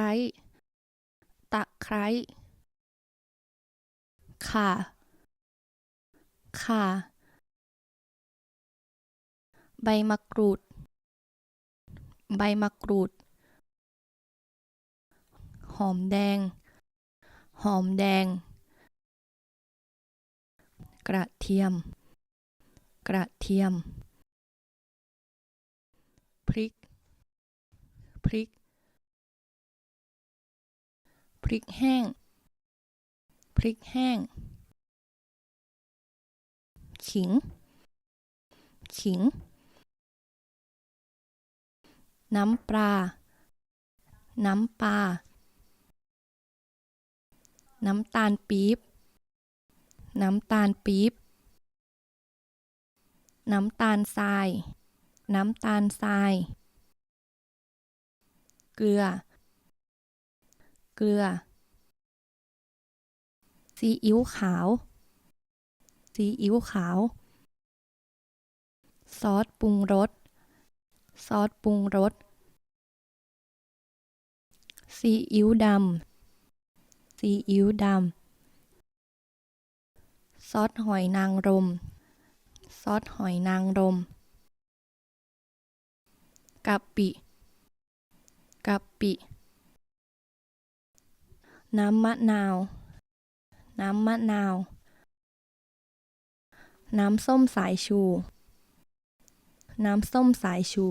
ร้ ตะไคร้ข่าข่าใบมะกรูด ใบมะกรูด หอมแดง หอมแดง กระเทียม กระเทียม พริก พริก พริกแห้ง พริกแห้ง ขิง ขิง น้ำปลา น้ำปลา น้ำตาลปี๊บ น้ำตาลปี๊บ น้ำตาลทราย น้ำตาลทราย เกลือ เกลือ ซีอิ๊วขาว ซีอิ๊วขาว ซอสปรุงรส ซอสปรุงรส ซีอิ๊วดำ ซีอิ๊วดำ ซอสหอยนางรม ซอสหอยนางรมกะปิกะปิ น้ำมะนาว น้ำมะนาว น้ำส้มสายชู น้ำส้มสายชู